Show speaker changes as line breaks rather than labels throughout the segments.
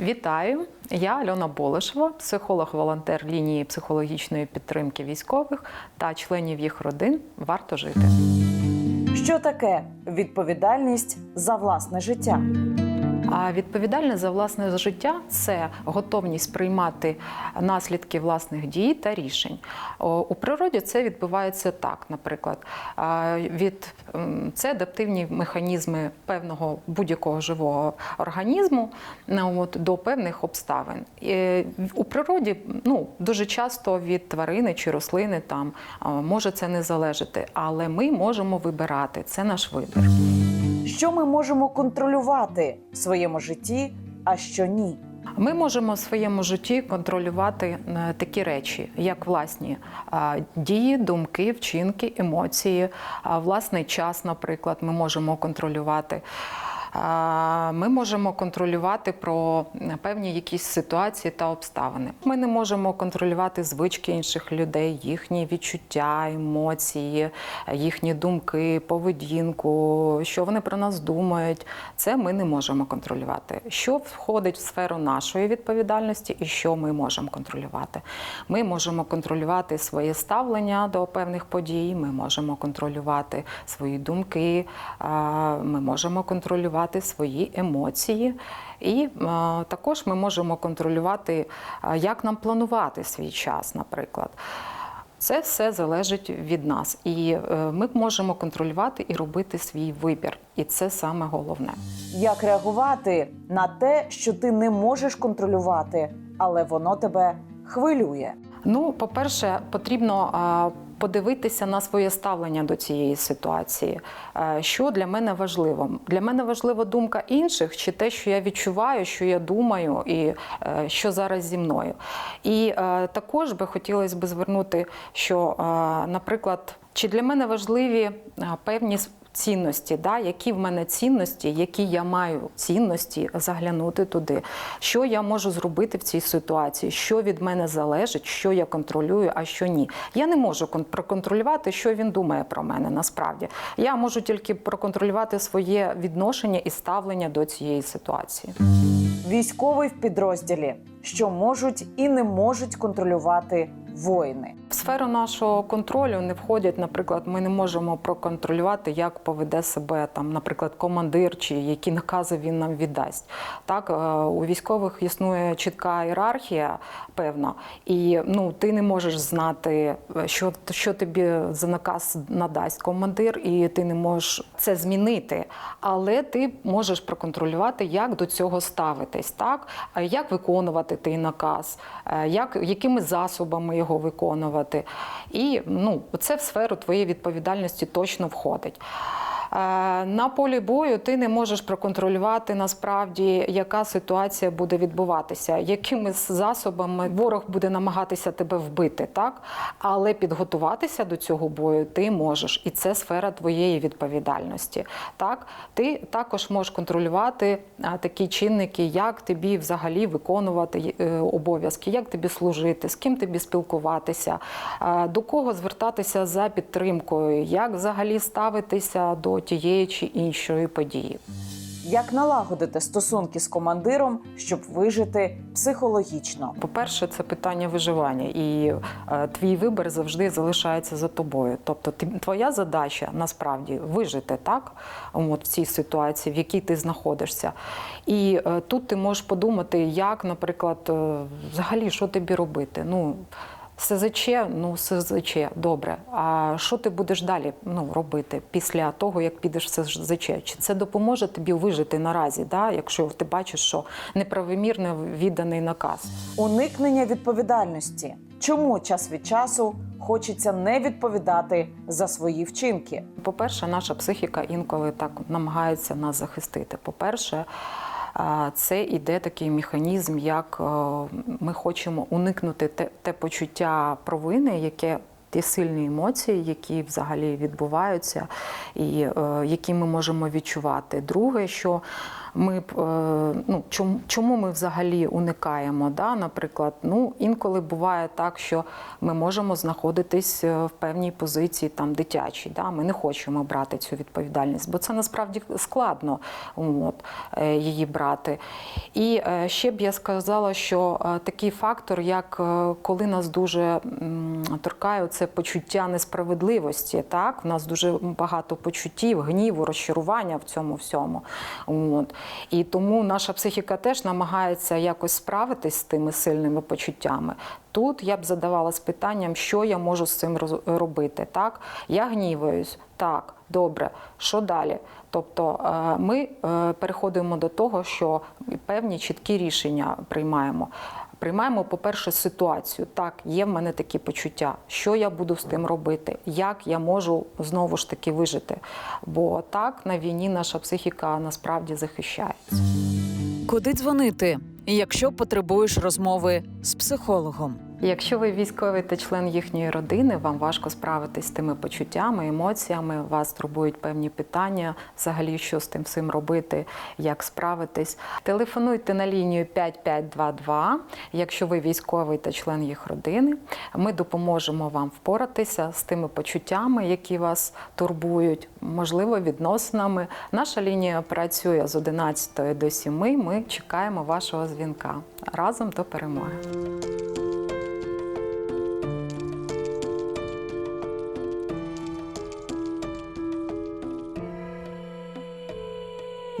Вітаю! Я Альона Болешева, психолог-волонтер лінії психологічної підтримки військових та членів їх родин. Варто жити.
Що таке відповідальність за власне життя?
А відповідальність за власне життя це готовність приймати наслідки власних дій та рішень. У природі це відбувається так, наприклад, від це адаптивні механізми певного будь-якого живого організму ну, от, до певних обставин. І у природі ну, дуже часто від тварини чи рослини там може це не залежати, але ми можемо вибирати. Це наш вибір.
Що ми можемо контролювати в своєму житті, а що ні?
Ми можемо в своєму житті контролювати е, такі речі, як власні дії, думки, вчинки, емоції, власний час, наприклад, ми можемо контролювати. Ми можемо контролювати про певні якісь ситуації та обставини. Ми не можемо контролювати звички інших людей, їхні відчуття, емоції, їхні думки, поведінку, що вони про нас думають. Це ми не можемо контролювати. Що входить в сферу нашої відповідальності і що ми можемо контролювати? Ми можемо контролювати своє ставлення до певних подій, ми можемо контролювати свої думки, ми можемо контролювати свої емоції. І а, також ми можемо контролювати, а, як нам планувати свій час, наприклад. Це все залежить від нас, і е, ми можемо контролювати і робити свій вибір. І це саме головне.
Як реагувати на те, що ти не можеш контролювати, але воно тебе хвилює?
Ну, по-перше, потрібно а, подивитися на своє ставлення до цієї ситуації. Е, Що для мене важливо? Для мене важлива думка інших, чи те, що я відчуваю, що я думаю, і е, що зараз зі мною. І е, також би хотілося б звернути, що, наприклад, чи для мене важливі певні цінності, да, які в мене цінності, які я маю цінності, заглянути туди, що я можу зробити в цій ситуації, що від мене залежить, що я контролюю, а що ні. Я не можу кон- проконтролювати, що він думає про мене насправді. Я можу тільки проконтролювати своє відношення і ставлення до цієї ситуації.
Військовий в підрозділі, що можуть і не можуть контролювати воїни.
В сферу нашого контролю не входять, наприклад, ми не можемо проконтролювати, як поведе себе там, наприклад, командир чи які накази він нам віддасть. Так, е, у військових існує чітка ієрархія, певна, і ну ти не можеш знати, е, що, що тобі за наказ надасть командир, і ти не можеш це змінити. Але ти можеш проконтролювати, як до цього ставитись, так як виконувати той наказ, е, як якими засобами його виконувати. І ну, це в сферу твоєї відповідальності точно входить. На полі бою ти не можеш проконтролювати насправді, яка ситуація буде відбуватися, якими засобами ворог буде намагатися тебе вбити, так? Але підготуватися до цього бою ти можеш, і це сфера твоєї відповідальності. Так? Ти також можеш контролювати такі чинники, як тобі взагалі виконувати е, обов'язки, як тобі служити, з ким тобі спілкуватися, до кого звертатися за підтримкою, як взагалі ставитися до тієї чи іншої події.
Як налагодити стосунки з командиром, щоб вижити психологічно?
По-перше, це питання виживання, і е, твій вибір завжди залишається за тобою. Тобто, ти, твоя задача насправді вижити так, от в цій ситуації, в якій ти знаходишся. І е, тут ти можеш подумати, як, наприклад, е, взагалі, що тобі робити. Ну, СЗЧ, ну СЗЧ, добре. А що ти будеш далі ну, робити після того, як підеш в СЗЧ? Чи це допоможе тобі вижити наразі, да? якщо ти бачиш, що неправомірно відданий наказ?
Уникнення відповідальності. Чому час від часу хочеться не відповідати за свої вчинки?
По-перше, наша психіка інколи так намагається нас захистити. По-перше, це іде такий механізм, як е, ми хочемо уникнути те, те почуття провини, яке. Ті сильні емоції, які взагалі відбуваються, і е, які ми можемо відчувати. Друге, що ми е, ну, чому, ми взагалі уникаємо? Да? Наприклад, ну, інколи буває так, що ми можемо знаходитись е, в певній позиції там, дитячій. Да? Ми не хочемо брати цю відповідальність, бо це насправді складно от, е, її брати. І ще б я сказала, що такий фактор, як коли нас дуже торкає це почуття несправедливості, так? у нас дуже багато почуттів, гніву, розчарування в цьому всьому. От. І тому наша психіка теж намагається якось справитись з тими сильними почуттями. Тут я б задавалась питанням, що я можу з цим робити. Так? Я гніваюсь, так, добре, що далі? Тобто е, ми е, переходимо до того, що певні чіткі рішення приймаємо. Приймаємо, по-перше, ситуацію. Так, є в мене такі почуття. Що я буду з тим робити? Як я можу знову ж таки вижити? Бо так на війні наша психіка насправді захищається.
Куди дзвонити, якщо потребуєш розмови з психологом?
Якщо ви військовий та член їхньої родини, вам важко справитись з тими почуттями, емоціями, вас турбують певні питання, взагалі, що з тим всім робити, як справитись. Телефонуйте на лінію 5522, якщо ви військовий та член їх родини. Ми допоможемо вам впоратися з тими почуттями, які вас турбують, можливо, відносинами. Наша лінія працює з 11 до 7. Ми чекаємо вашого дзвінка. Разом до перемоги.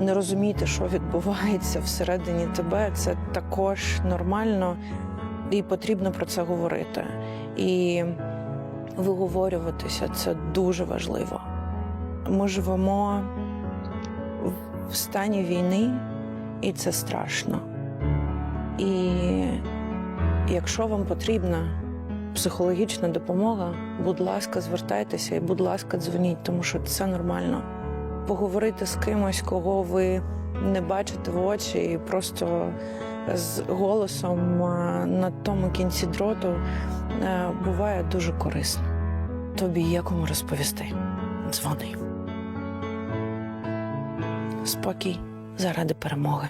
не розуміти, що відбувається всередині тебе, це також нормально і потрібно про це говорити. І виговорюватися це дуже важливо. Ми живемо в стані війни, і це страшно. І якщо вам потрібна психологічна допомога, будь ласка, звертайтеся і, будь ласка, дзвоніть, тому що це нормально поговорити з кимось, кого ви не бачите в очі, і просто з голосом на тому кінці дроту буває дуже корисно. Тобі є кому розповісти. Дзвони. Спокій заради перемоги.